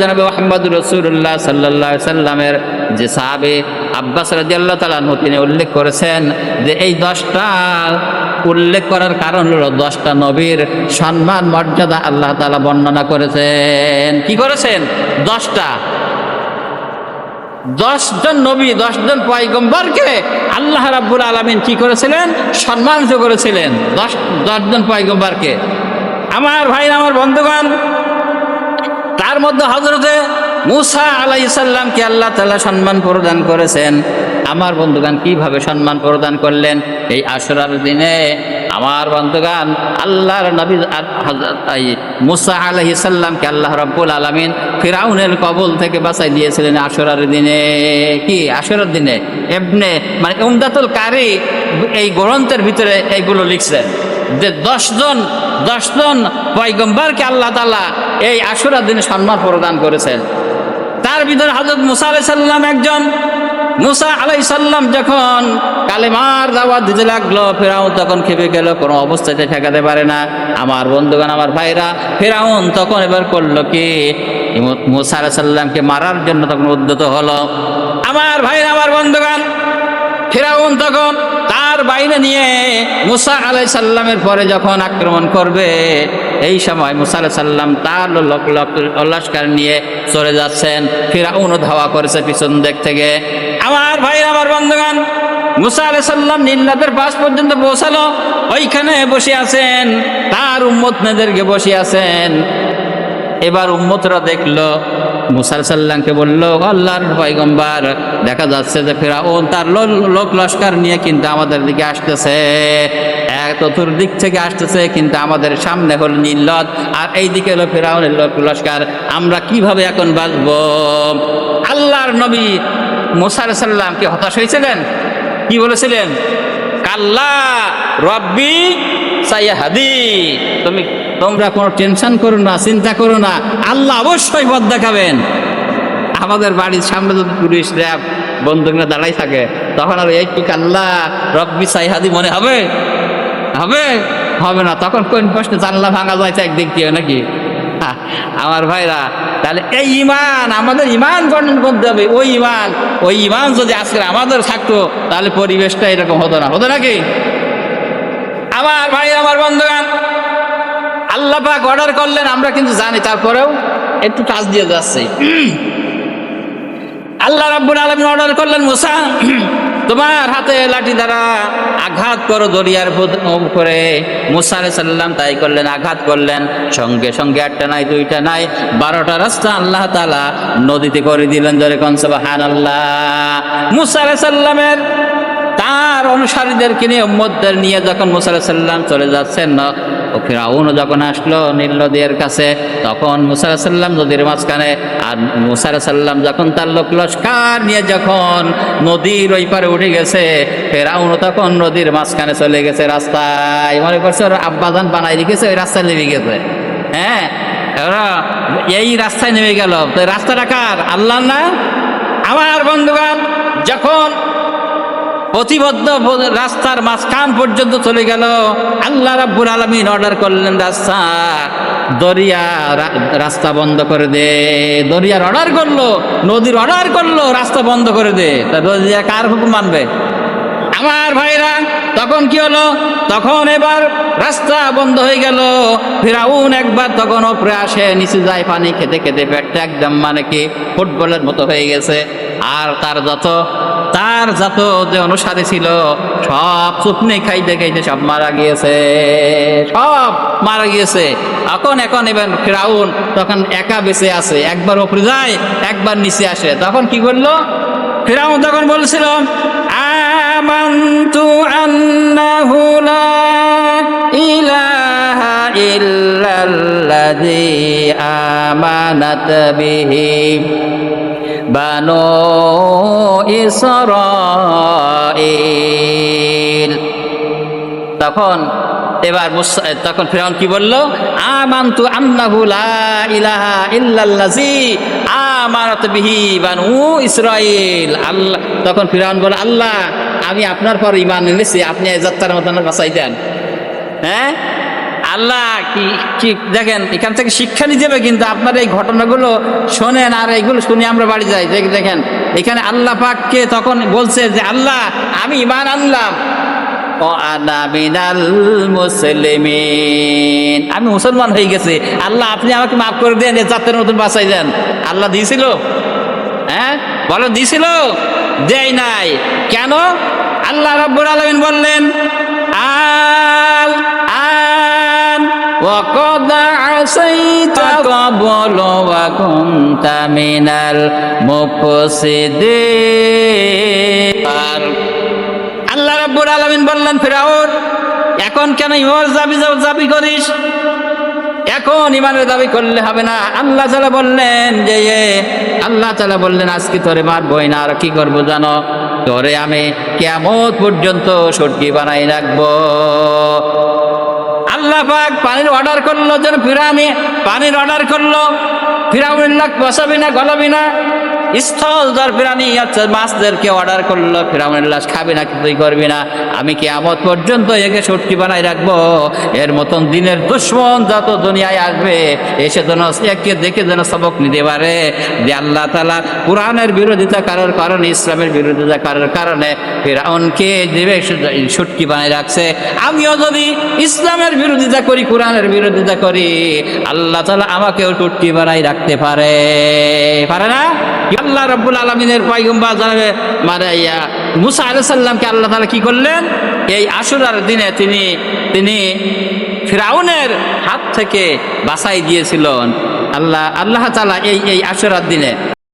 জনাবে মোহাম্মদ রসুল্লাহ সাল্লাহ সাল্লামের যে সাহাবে আব্বাস রাজিয়াল্লাহ তালানহু তিনি উল্লেখ করেছেন যে এই দশটা উল্লেখ করার কারণ হলো দশটা নবীর সম্মান, মর্যাদা আল্লাহ তালা বর্ণনা করেছেন। কি করেছেন? দশটা। দশজন নবী, দশজন পয়গম্বরকে আল্লাহ রাব্বুল আলমিন কি করেছিলেন? সম্মানিত করেছিলেন। দশ, দশজন পয়গম্বরকে। আমার ভাই আমার বন্ধুগণ তার মধ্যে হজরতে মুসা আলাইসাল্লামকে আল্লাহ তালা সম্মান প্রদান করেছেন। আমার বন্ধুগান কীভাবে সম্মান প্রদান করলেন? এই আশরার দিনে আমার বন্ধুগান আল্লাহর নবী মুসা আলাইসাল্লামকে আল্লাহ রব্বুল আলমিন ফিরাউনের কবল থেকে বাঁচাই দিয়েছিলেন আশরার দিনে। কি? আশরার দিনে? এমনে মানে উমদাতুল কারি এই গ্রন্থের ভিতরে এইগুলো লিখছেন। যে দশজন দশজন পয়গম্বরকে আল্লাহ তালা এই আশুরা দিনে সম্মান প্রদান করেছেন। তার ভিতরে হজরত মুসা আলাই সাল্লাম একজন। মুসা আলাই সাল্লাম যখন কালেমার দাওয়াত দিতে লাগল, ফেরাউন তখন খেপে গেল, কোনো অবস্থাতে ঠেকাতে পারে না। আমার বন্ধুগণ, আমার ভাইরা, ফেরাউন তখন এবার করল কি? মুসা আলাই সাল্লামকে মারার জন্য তখন উদ্যত হলো। আমার ভাইরা, আমার বন্ধুগণ, ফেরাউন তখন তার বাইরে নিয়ে মুসা আলাই সাল্লামের পরে যখন আক্রমণ করবে, এই সময় মুসা আলাই সাল্লাম তার লস্কার নিয়ে চলে যাচ্ছেন। ফেরাউনও ধাওয়া করেছে পিছন দিক থেকে। আমার ভাই আমার বন্ধুগান মুসা আলাই সাল্লাম নীলনাথের পাশ পর্যন্ত পৌঁছালো। ওইখানে বসে আছেন, তার উম্মত নেদেরকে বসে আছেন। এবার উম্মতরা দেখল মুসার সাল্লামকে বলল, আল্লাহর পয়গম্বার, দেখা যাচ্ছে যে ফেরাউন তার লোক লস্কর নিয়ে কিন্তু আমাদের দিকে আসতেছে। চতুর্দিক থেকে আসতেছে, কিন্তু আমাদের সামনে হলো নীলত আর এই দিকে হলো ফেরাউনের লোক লস্কর। আমরা কীভাবে এখন বাঁচবো? আল্লাহর নবী মুসার সাল্লামকে হতাশ হয়েছিলেন। কি বলেছিলেন? কাল্লা রব্বি সাইয়াহাদি। তুমি তোমরা কোনো টেনশন করো না, চিন্তা করো না। আল্লাহ অবশ্যই পথ দেখাবেন। আমাদের বাড়ির সামনে যদি পুলিশ র্যাব বন্দুকরা দাঁড়াই থাকে, তখন আর এই ঠিক আল্লাহ রব্বি সাইহাদি মনে হবে? হবে? হবে না। তখন কোন প্রশ্নে জানলা ভাঙা যায় একদিক দিয়ে নাকি? আমার ভাইরা, তাহলে এই ইমান, আমাদের ইমান গঠন করতে হবে। ওই ইমান ওই ইমান যদি আজকে আমাদের থাকতো, তাহলে পরিবেশটা এরকম হতো না। হতো নাকি? আমার ভাই আমার বন্ধুগান আল্লাহ পাক অর্ডার করলেন, আমরা কিন্তু জানি, তারপরেও একটু টাচ দিয়ে যাচ্ছে। আল্লাহ রাব্বুল আলামিন অর্ডার করলেন, মুসা, তোমার হাতে লাঠি দ্বারা আঘাত করো দরিয়ার উপরে। মুসা সাল্লাম তাই করলেন, আঘাত করলেন। সঙ্গে সঙ্গে একটা নাই, দুইটা নাই, বারোটা রাস্তা আল্লাহ তাআলা নদীতে করে দিলেন জোরে কোন, সুবহানাল্লাহ। মুসা আলাইহিস সাল্লামের তার অনুসারীদেরকে নিয়ে, উম্মতদের নিয়ে যখন মুসা সাল্লাম চলে যাচ্ছেন ফিরাউন যখন আসলো নীল নদীর কাছে, তখন মুসা আলাইহিস সাল্লাম নদীর মাঝখানে, আর মুসা আলাইহিস সাল্লাম যখন তার লোক লস্কার নিয়ে যখন নদীর ওই পারে উঠে গেছে ফেরাউন তখন নদীর মাঝখানে চলে গেছে রাস্তায়। মনে করছে ওর আব্বাজান বানাই রেখেছে, ওই রাস্তায় নেমে গেছে। হ্যাঁ ওরা এই রাস্তায় নেমে গেল। তো রাস্তাটা কার? আল্লাহ না? আমার বন্ধুগণ, যখন প্রতিবদ্ধ রাস্তার মাঝখান পর্যন্ত চলে গেল। আল্লাহ রাব্বুল আলমিন অর্ডার করলেন, রাস্তা, দরিয়া রাস্তা বন্ধ করে দে। দরিয়ার অর্ডার করল, নদীর অর্ডার করল, রাস্তা বন্ধ করে দে। তা দরিয়া কার হুকুম মানবে? আমার ভাইরা, তখন কি হলো? তখন এবার রাস্তা বন্ধ হয়ে গেল। ফিরাউন একবার তখন ওপরে আসে, নিচে যায় পানি খেতে খেতে পেটটা একদম মানে কি ফুটবলের মতো হয়ে গেছে। আর তার যত তার যত যে অনুসারী ছিল, সব চুপনি খাইতে খাইতে সব মারা গিয়েছে। সব মারা গিয়েছে। এখন এখন এবার ফিরাউন তখন একা বেঁচে আছে। একবার ওপরে যায়, একবার নিচে আসে। তখন কি করল? ফিরাউন তখন বলছিল আমান্তু বিহি। বানু ইসরাঈল। তখন এবার তখন ফেরাউন কি বলল? আমান্তু আন্নাহু লা ইলাহা ইল্লাল্লাযী আমানাত বিহি বানু ইসরাঈল। আল্লাহ তখন ফিরাউন বলে আল্লাহ, আমি আপনার পর ঈমান এনেছি, আপনি এই যাত্রার মতন বাঁচাই দেন। হ্যাঁ? আল্লাহ কি কি, দেখেন, এখান থেকে শিক্ষা নিয়ে যাবে কিন্তু আপনার এই ঘটনাগুলো শোনেন আর এইগুলো শুনে আমরা বাড়ি যাই। দেখ- দেখেন, এখানে আল্লাহ পাককে তখন বলছে যে, আল্লাহ, আমি ইমান আনলাম। আমি মুসলমান হয়ে গেছি। আল্লাহ, আপনি আমাকে মাফ করে দেন এ মতন বাঁচাই দেন। আল্লাহ দিয়েছিল হ্যাঁ? বলো দিছিল? দেয় নাই। কেন? আল্লাহ রাব্বুল আলামিন বললেন আন وقد عصيت قبل وكنت من المفسدين আর আল্লাহ রাব্বুল আলামিন বললেন ফিরাউন এখন কেন ইমার দাবি দাবি করিস এখন ইমানের দাবি করলে হবে না আল্লাহ তালা বললেন যে এ, আল্লাহ তালা বললেন আজকে তোরে মারবই না আর কি করবো জানো তোরে আমি কেমন পর্যন্ত সটকি বানাই রাখবো আল্লাহ পাক পানির অর্ডার করল, যেন ফিরানি পানির অর্ডার করল। ফিরাউনের লাখ বসাবি না, গলাবি না। স্থল দর প্রাণী আচ্ছা মাছদেরকে অর্ডার করল, ফিরাউনের লাশ খাবি না কিছুই করবি না? আমি কি আমত পর্যন্ত একে সটকি বানাই রাখব? এর মতন দিনের দুশ্মন যত দুনিয়ায় আসবে, এসে যেন একে দেখে যেন সবক নিতে পারে। যে আল্লাহ তালা কোরআনের বিরোধিতা করার কারণে, ইসলামের বিরোধিতা করার কারণে, ফিরাউনকে দেবে সুটকি বানাই রাখছে। আমিও যদি ইসলামের বিরোধিতা করি, কোরআনের বিরোধিতা করি, আল্লাহ তালা আমাকেও টুটকি বানাই রাখতে পারে। পারে না? আল্লাহ রব্বুল আলমিনের পয়গম্বা জানাবে মানে ইয়া মুসা আলু সাল্লামকে আল্লাহ তালা কি করলেন? এই আশুরার দিনে তিনি তিনি ফিরাউনের হাত থেকে বাঁচাই দিয়েছিলেন। আল্লাহ আল্লাহ তালা এই এই আশুরার দিনে